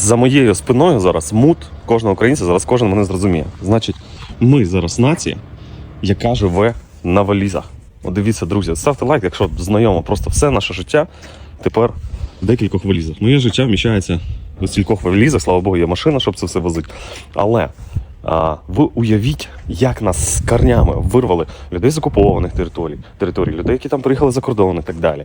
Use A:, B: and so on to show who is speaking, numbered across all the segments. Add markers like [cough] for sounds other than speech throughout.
A: за моєю спиною зараз мут кожного українця, зараз кожен мене зрозуміє. Значить, ми зараз нація, яка живе на валізах. От дивіться, друзі, ставте лайк, якщо знайомо, просто все наше життя тепер в декількох валізах. Моє життя вміщається в стількох валізах, слава Богу, є машина, щоб це все возити. Але а, ви уявіть, як нас з корнями вирвали людей з окупованих територій, територій, людей, які там приїхали за кордон і так далі.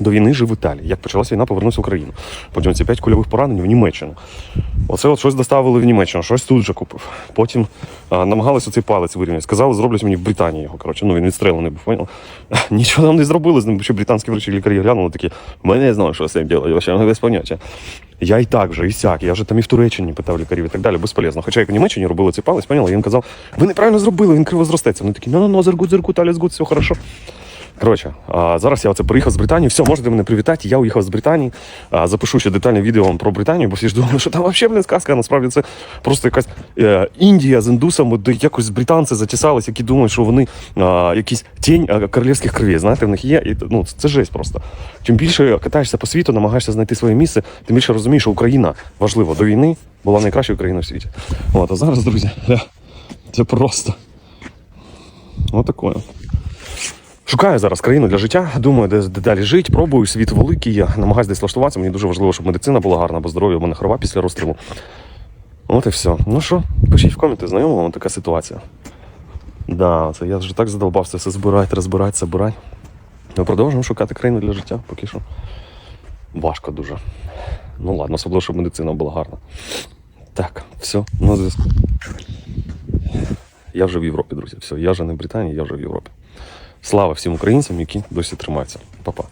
A: до війни жив в Італії. Як почалася війна, повернувся в Україну. Потім ці п'ять кульових поранень в Німеччину. Оце от щось доставили в Німеччину, щось тут же купив. Потім а, намагалися цей палець вирівняти. Сказали, зроблять мені в Британії його. Коротше, ну він відстрелений був. Понял? [laughs] Нічого нам не зробили з ним, що британські врачі лікарі глянули такі. Ми не знаємо, що з цим робити, вообще без поняття. Я і так вже, і сяк, я вже там і в Туреччині питав лікарів і так далі, безполезно. Хоча як в Німеччині робили цей палець, поняла, він казав, ви неправильно зробили, він криво зростеться. Вони такі, ну ну ну зергут, зергут, аліс гуд, все хорошо. Коротше, зараз я оце приїхав з Британії. Все, можете мене привітати. Я уїхав з Британії. Запишу ще детальне відео вам про Британію, бо всі ж думали, що там взагалі блін, сказка. Насправді це просто якась е, Індія з індусами, де якось британці затісались, які думають, що вони якісь тінь королівських кровей. Знаєте, в них є. І, ну, це, жесть просто. Чим більше катаєшся по світу, намагаєшся знайти своє місце, тим більше розумієш, що Україна важливо до війни була найкращою країною в світі. От, а зараз, друзі, [laughs] це просто. Отакое. Шукаю зараз країну для життя. Думаю, де, де далі жити. Пробую світ великий. Намагаюся десь влаштуватися. Мені дуже важливо, щоб медицина була гарна, бо здоров'я у мене хрова після розстрілу. От і все. Ну що, пишіть в коменти, знайома вам така ситуація. Да, це я вже так задовбався все збирати, розбирати, забирати. Ми продовжуємо шукати країну для життя, поки що. Важко дуже. Ну ладно, особливо, щоб медицина була гарна. Так, все, на зв'язку. Я вже в Європі, друзі. Все, я вже не в Британії, я вже в Європі. Слава всім українцям, які досі тримаються. Па-па.